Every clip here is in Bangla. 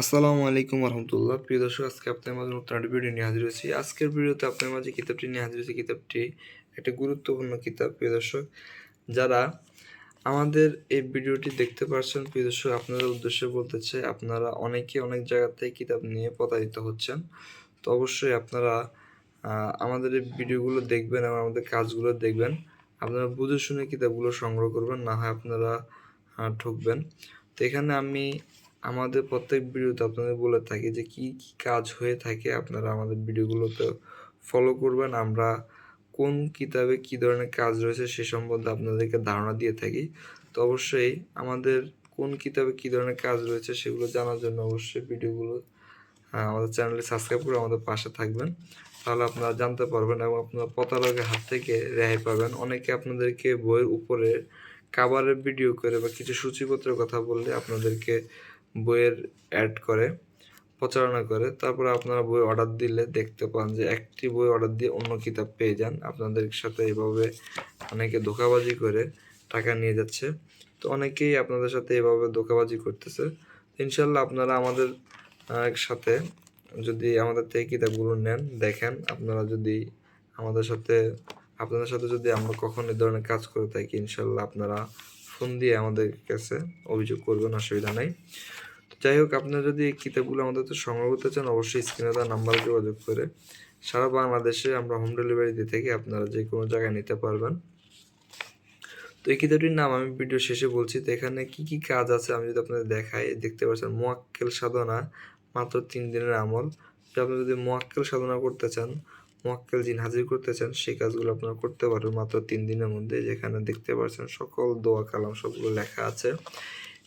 আসসালামু আলাইকুম রহমতুল্লাহ প্রিয় দর্শক, আজকে আপনার মাঝে নতুন একটা ভিডিও নিয়ে হাজির হয়েছি। আজকের ভিডিওতে আপনার মাঝে কিতাবটি নিয়ে হাজির হয়েছি। কিতাবটি একটা গুরুত্বপূর্ণ কিতাব, প্রিয় দর্শক। যারা আমাদের এই ভিডিওটি দেখতে পাচ্ছেন প্রিয় দর্শক, আপনাদের উদ্দেশ্যে বলতে চাই, আপনারা অনেকে অনেক জায়গা থেকে কিতাব নিয়ে প্রতারিত হচ্ছেন। তো অবশ্যই আপনারা আমাদের এই ভিডিওগুলো দেখবেন এবং আমাদের কাজগুলো দেখবেন। আপনারা বুঝে শুনে কিতাবগুলো সংগ্রহ করবেন, না হয় আপনারা ঠকবেন। তো এখানে আমি আমাদের প্রত্যেক ভিডিওতে আপনাদের বলে থাকি যে কি কি কাজ হয়ে থাকে, আপনারা আমাদের ভিডিওগুলোতে ফলো করবেন। আমরা কোন কিতাবে কি ধরনের কাজ রয়েছে সে সম্বন্ধে আপনাদেরকে ধারণা দিয়ে থাকি। তো অবশ্যই আমাদের কোন কিতাবে কি ধরনের কাজ রয়েছে সেগুলো জানার জন্য অবশ্যই ভিডিওগুলো আমাদের চ্যানেলে সাবস্ক্রাইব করে আমাদের পাশে থাকবেন। তাহলে আপনারা জানতে পারবেন এবং আপনারা প্রতারকের হাত থেকে রেহাই পাবেন। অনেকে আপনাদেরকে বইয়ের উপরে কাবারের ভিডিও করে বা কিছু সূচিপত্রের কথা বললে আপনাদেরকে বইয়ের অ্যাড করে, প্রচারণা করে। তারপরে আপনারা বই অর্ডার দিলে দেখতে পান যে একটি বই অর্ডার দিয়ে অন্য কিতাব পেয়ে যান। আপনাদের সাথে এভাবে অনেকে ধোকাবাজি করে টাকা নিয়ে যাচ্ছে। তো অনেকেই আপনাদের সাথে এভাবে ধোকাবাজি করতেছে। ইনশাল্লাহ আপনারা আমাদের সাথে যদি আমাদের থেকে কিতাবগুলো নেন, দেখেন, আপনারা যদি আমাদের সাথে, আপনাদের সাথে যদি আমরা কখনো এই ধরনের কাজ করে থাকি ইনশাল্লাহ আপনারা ফোন দিয়ে আমাদের কাছে অভিযোগ করবেন, অসুবিধা নেই। যাই হোক, আপনারা যদি এই কিতাবগুলো আমাদের তো সংগ্রহ করতে চান, অবশ্যই স্ক্রিনে দেওয়া নাম্বারে যোগাযোগ করে সারা বাংলাদেশে আমরা হোম ডেলিভারি দিয়ে থাকি আপনারা যে কোনো জায়গায় নিতে পারবেন। তো এই কিতাবটির নাম আমি ভিডিও শেষে বলছি। তো এখানে কি কি কাজ আছে আমি যদি আপনাদের দেখাই, দেখতে পাচ্ছেন মোয়াক্কেল সাধনা, মাত্র তিন দিনের আমল। আপনি যদি মোয়াক্কেল সাধনা করতে চান, মোয়াক্কেল জিন হাজির করতে চান, সেই কাজগুলো আপনারা করতে পারবেন মাত্র তিন দিনের মধ্যে। যেখানে দেখতে পাচ্ছেন সকল দোয়া কালাম সবগুলো লেখা আছে।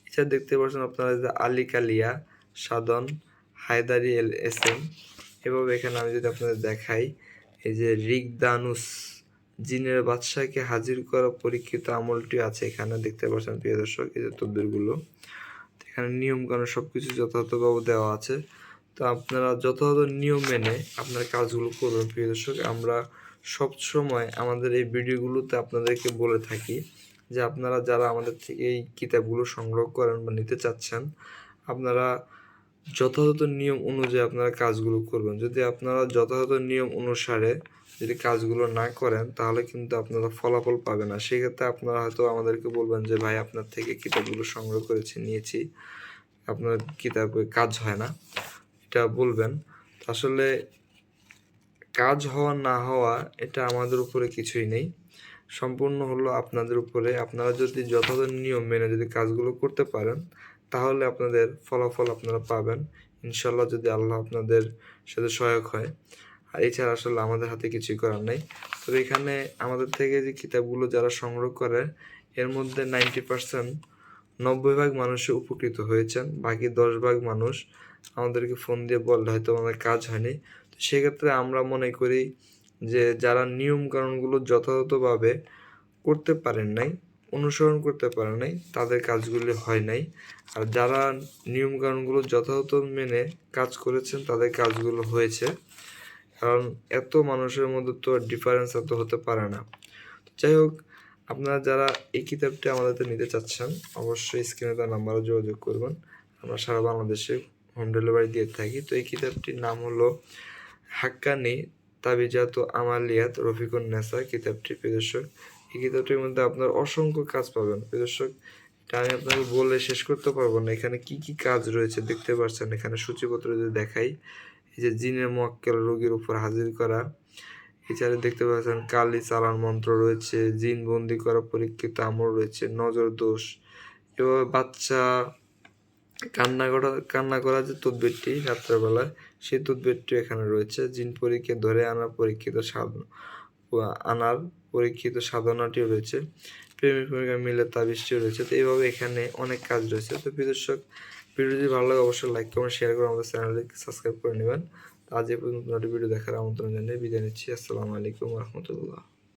এছাড়া দেখতে পাচ্ছেন আপনারা যে Ali Kalia, Sadhan, Haidari L S M এভাবে এখানে আমি যদি আপনাদের দেখাই, এই যে রিগদানুস, জিনের বাদশাহকে হাজির করা পরীক্ষিত আমলটি আছে এখানে, দেখতে পাচ্ছেন প্রিয় দর্শক, এই যে তদ্বিরগুলো। এখানে নিয়ম কানুন সব কিছু যথাযথভাবে দেওয়া আছে। তো আপনারা যথাযথ নিয়ম মেনে আপনার কাজগুলো করবেন প্রিয় দর্শক। আমরা সব সময় আমাদের এই ভিডিওগুলোতে আপনাদেরকে বলে থাকি যে আপনারা যারা আমাদের থেকে এই কিতাবগুলো সংগ্রহ করেন বা নিতে চাচ্ছেন, আপনারা যথাযথ নিয়ম অনুযায়ী আপনারা কাজগুলো করবেন। যদি আপনারা যথাযথ নিয়ম অনুসারে যদি কাজগুলো না করেন, তাহলে কিন্তু আপনারা ফলাফল পাবেন না। সেক্ষেত্রে আপনারা হয়তো আমাদেরকে বলবেন যে, ভাই, আপনার থেকে কিতাবগুলো সংগ্রহ করেছি, নিয়েছি। আপনার কিতাবে কাজ হয় না। এটা বলবেন। আসলে কাজ হওয়া, না হওয়া, এটা আমাদের উপরে কিছুই নেই। সম্পূর্ণ হলো আপনাদের উপরে। আপনারা যদি যথাযথ নিয়ম মেনে যদি কাজগুলো করতে পারেন, তাহলে আপনাদের ফলাফল আপনারা পাবেন। ইনশাল্লাহ যদি আল্লাহ আপনাদের সাথে সহায়ক হয়। আর এছাড়া আসলে আমাদের হাতে কিছুই করার নেই। তবে এখানে আমাদের থেকে যে কিতাবগুলো যারা সংগ্রহ করে, এর মধ্যে নাইনটি পার্সেন্ট নব্বই ভাগ মানুষে উপকৃত হয়েছেন। বাকি দশ ভাগ মানুষ আমাদেরকে ফোন দিয়ে বললে হয়তো আমাদের কাজ হয়নি। তো সেক্ষেত্রে আমরা মনে করি যে যারা নিয়ম কানুনগুলো যথাযথভাবে করতে পারেন নাই, অনুসরণ করতে পারেন নাই, তাদের কাজগুলি হয় নাই। আর যারা নিয়ম কানুনগুলো যথাযথ মেনে কাজ করেছেন, তাদের কাজগুলো হয়েছে। কারণ এত মানুষের মধ্যে তো ডিফারেন্স এত হতে পারে না। যাই হোক, আপনারা যারা এই কিতাবটি আমাদের নিতে চাচ্ছেন, অবশ্যই স্ক্রিনে তার নাম্বারে যোগাযোগ করবেন। আমরা সারা বাংলাদেশে হোম ডেলিভারি দিয়ে থাকি। তো এই কিতাবটির নাম হলো হাক্কানি তাবিজাত আমালিয়াত রফিকুন নেসা কিতাবটি। প্রদর্শক এই কিতাবটির মধ্যে আপনার অসংখ্য কাজ পাবেন। প্রদর্শক এটা আমি আপনাকে বলে শেষ করতে পারব না। এখানে কি কি কাজ রয়েছে দেখতে পাচ্ছেন এখানে সূচিপত্র যদি দেখাই, এই যে জিনের মক্কেল রোগীর উপর হাজির করা। এছাড়া দেখতে পাচ্ছেন, কালি চালান মন্ত্র রয়েছে, জিন বন্দি করা, পরীক্ষিত আমল রয়েছে, নজর দোষ। এভাবে বাচ্চা কান্না করা কান্না করা যে তদবিরটি রাত্রেবেলায় সেই বেডটি এখানে রয়েছে। জিন পরীক্ষা ধরে আনার পরীক্ষিত সাধন আনার পরীক্ষিত সাধনাটি রয়েছে। প্রেমিক প্রেমিকা মিলে তা বৃষ্টি রয়েছে। তো এইভাবে এখানে অনেক কাজ রয়েছে। তো দর্শক ভিডিও যদি ভালো লাগে, অবশ্যই লাইক কমেন্ট শেয়ার করে আমাদের চ্যানেলকে সাবস্ক্রাইব করে নেবেন। আজ এই পর্যন্ত ভিডিও দেখার আমন্ত্রণ জানিয়ে বিদায় নিচ্ছি। আসসালামু আলাইকুম রহমতুল্লাহ।